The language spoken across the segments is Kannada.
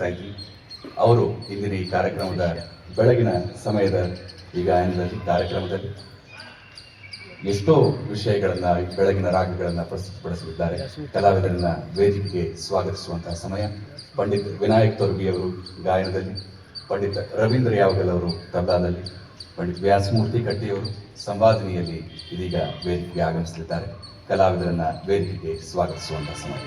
ಭಾಗವಹಿಸ್ತಾ ಅವರು ಇಂದಿನ ಈ ಕಾರ್ಯಕ್ರಮದ ಬೆಳಗಿನ ಸಮಯದ ಈ ಗಾಯನದಲ್ಲಿ ಕಾರ್ಯಕ್ರಮದಲ್ಲಿ ಎಷ್ಟೋ ವಿಷಯಗಳನ್ನು, ಬೆಳಗಿನ ರಾಗಗಳನ್ನು ಪ್ರಸ್ತುತಪಡಿಸಲಿದ್ದಾರೆ ಕಲಾವಿದರನ್ನ ವೇದಿಕೆಗೆ ಸ್ವಾಗತಿಸುವಂತಹ ಸಮಯ. ಪಂಡಿತ್ ವಿನಾಯಕ್ ತೊರಗಿಯವರು ಗಾಯನದಲ್ಲಿ, ಪಂಡಿತ್ ರವೀಂದ್ರ ಯಾವಗಲ್ ಅವರು ತಬಲಾದಲ್ಲಿ, ಪಂಡಿತ್ ವ್ಯಾಸಮೂರ್ತಿ ಕಟ್ಟಿಯವರು ಸಂವಾದನೆಯಲ್ಲಿ ಇದೀಗ ವೇದಿಕೆಗೆ ಆಗಮಿಸಲಿದ್ದಾರೆ. ಕಲಾವಿದರನ್ನ ವೇದಿಕೆಗೆ ಸ್ವಾಗತಿಸುವಂತಹ ಸಮಯ.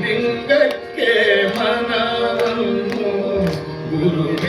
ಲಿಂಗಕ್ಕೆ ಮನವನ್ನು ಗುರುವಿಗೆ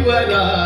ಇವರಾಜ್ಞೆಯಂತೆ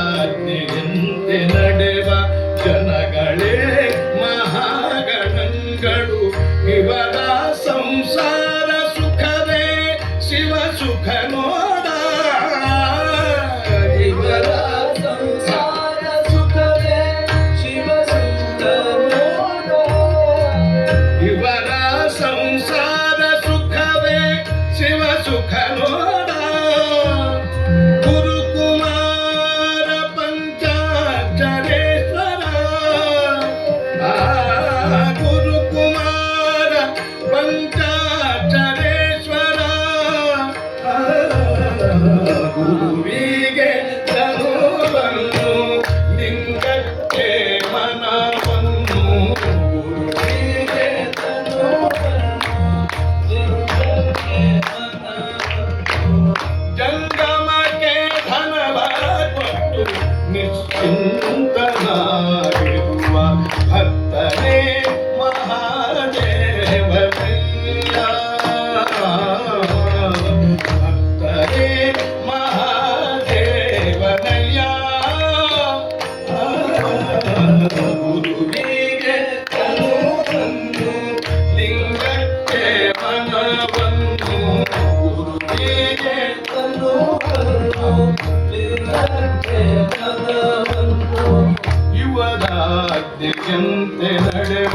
ಯುವರಾಜ್ಯಂತೆ ನಡೆವ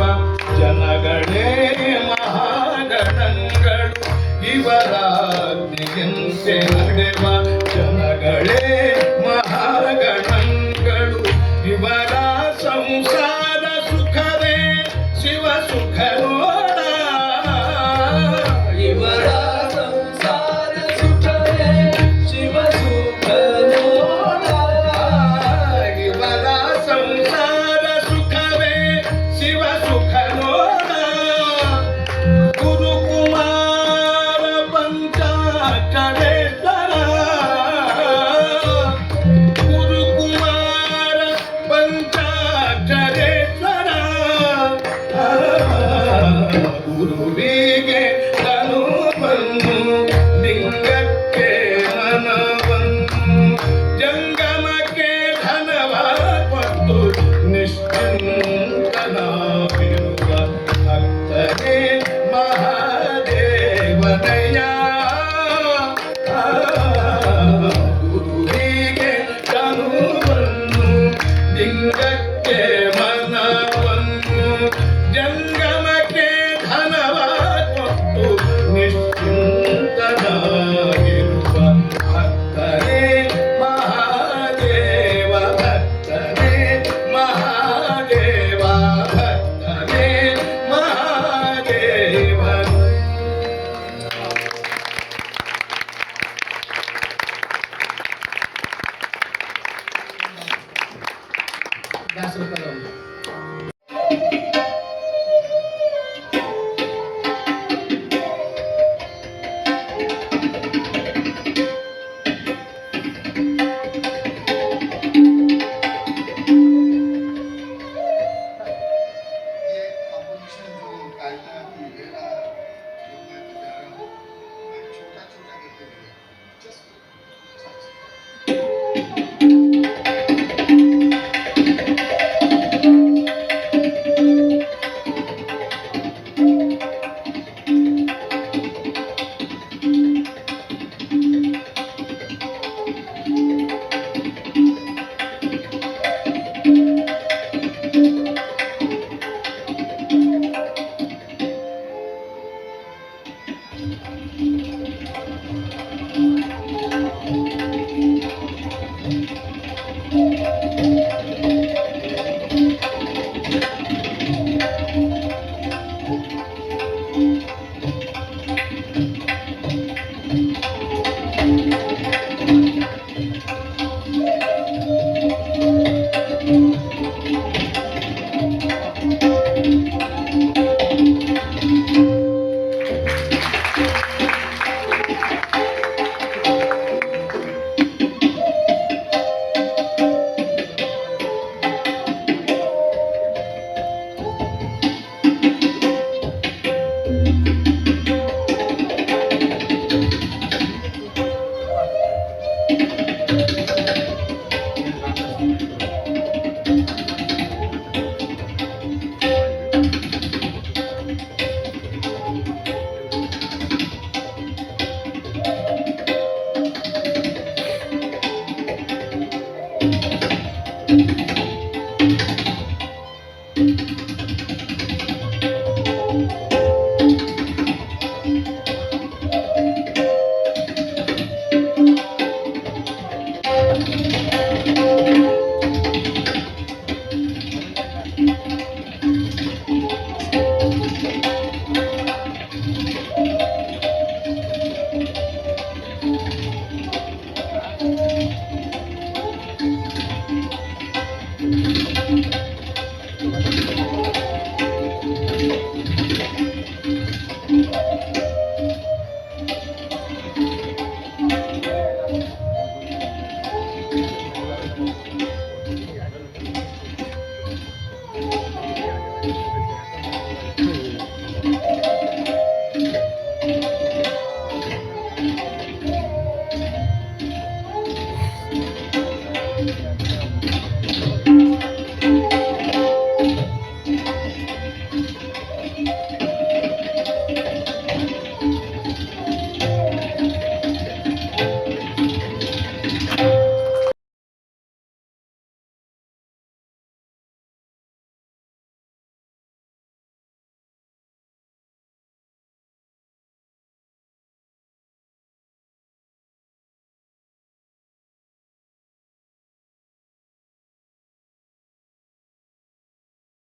ಜನಗಳೇ ಮಹಾಗಣಗಳು. ಇವರಾಜ್ಞೆಯಂತೆ ನಡೆವ ಜನಗಳೇ ಗುರುವಿಗೆ ತನು ಬಂದು